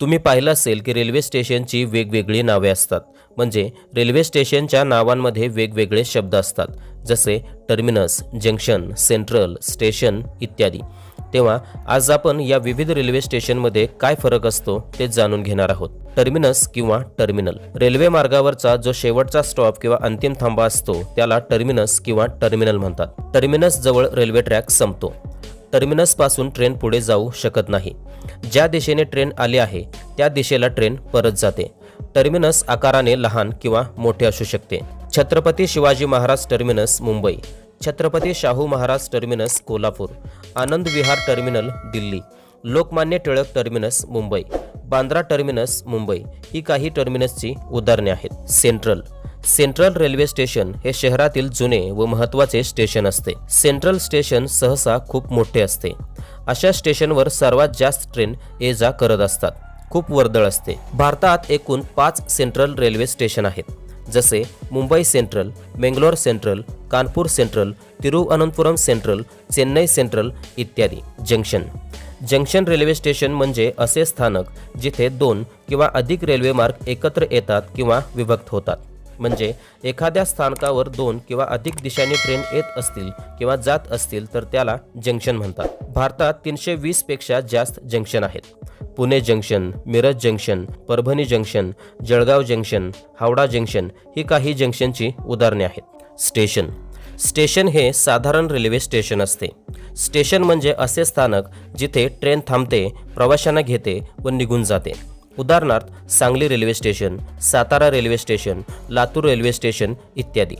तुम्ही पाहिलं असेल की रेल्वे स्टेशनची वेगवेगळी नावे असतात. म्हणजे रेल्वे स्टेशनच्या नावांमध्ये वेगवेगळे शब्द असतात. जसे टर्मिनस जंक्शन सेंट्रल स्टेशन इत्यादी. तेव्हा आज आपण या विविध रेल्वे स्टेशनमध्ये काय फरक असतो ते जाणून घेणार आहोत. टर्मिनस किंवा टर्मिनल. रेल्वे मार्गावरचा जो शेवटचा स्टॉप किंवा अंतिम थांबा असतो त्याला टर्मिनस किंवा टर्मिनल म्हणतात. टर्मिनस जवळ रेल्वे ट्रॅक संपतो. टर्मिनसपासून ट्रेन पुढे जाऊ शकत नाही. ज्या दिशेने ट्रेन आली आहे त्या दिशेला ट्रेन परत जाते. टर्मिनस आकाराने लहान किंवा मोठे असू शकते. Chhatrapati Shivaji Maharaj terminus Mumbai. Chhatrapati Shahu Maharaj terminus Kolhapur. Anand Vihar terminal Delhi. Lokmanya Tilak terminus Mumbai. Bandra terminus Mumbai. ही काही टर्मिनसची उदाहरणे आहेत. सेंट्रल. सेंट्रल रेल्वे स्टेशन हे शहरातील जुने व महत्त्वाचे स्टेशन असते. सेंट्रल स्टेशन सहसा खूप मोठे असते. अशा स्टेशनवर सर्वात जास्त ट्रेन ये जा करत असतात. खूप वर्दळ असते. भारतात एकूण पाच सेंट्रल रेल्वे स्टेशन आहेत. जसे Mumbai central Mangalore central Kanpur central Thiruvananthapuram central Chennai central इत्यादी. जंक्शन. जंक्शन रेल्वे स्टेशन म्हणजे असे स्थानक जिथे दोन किंवा अधिक रेल्वे मार्ग एकत्र येतात किंवा विभक्त होतात. म्हणजे एखाद्या स्थानकावर दोन किंवा अधिक दिशांनी ट्रेन येत असतील किंवा जात असतील तर त्याला जंक्शन म्हणतात. भारतात तीनशे वीसपेक्षा जास्त जंक्शन आहेत. Pune junction Miraj junction Parbhani junction Jalgaon junction Howrah junction ही काही जंक्शनची उदाहरणे आहेत. स्टेशन. स्टेशन हे साधारण रेल्वे स्टेशन असते. स्टेशन म्हणजे असे स्थानक जिथे ट्रेन थांबते प्रवाशांना घेते व निघून जाते. उदाहरणार्थ Sangli railway station Satara railway station Latur railway station इत्यादी.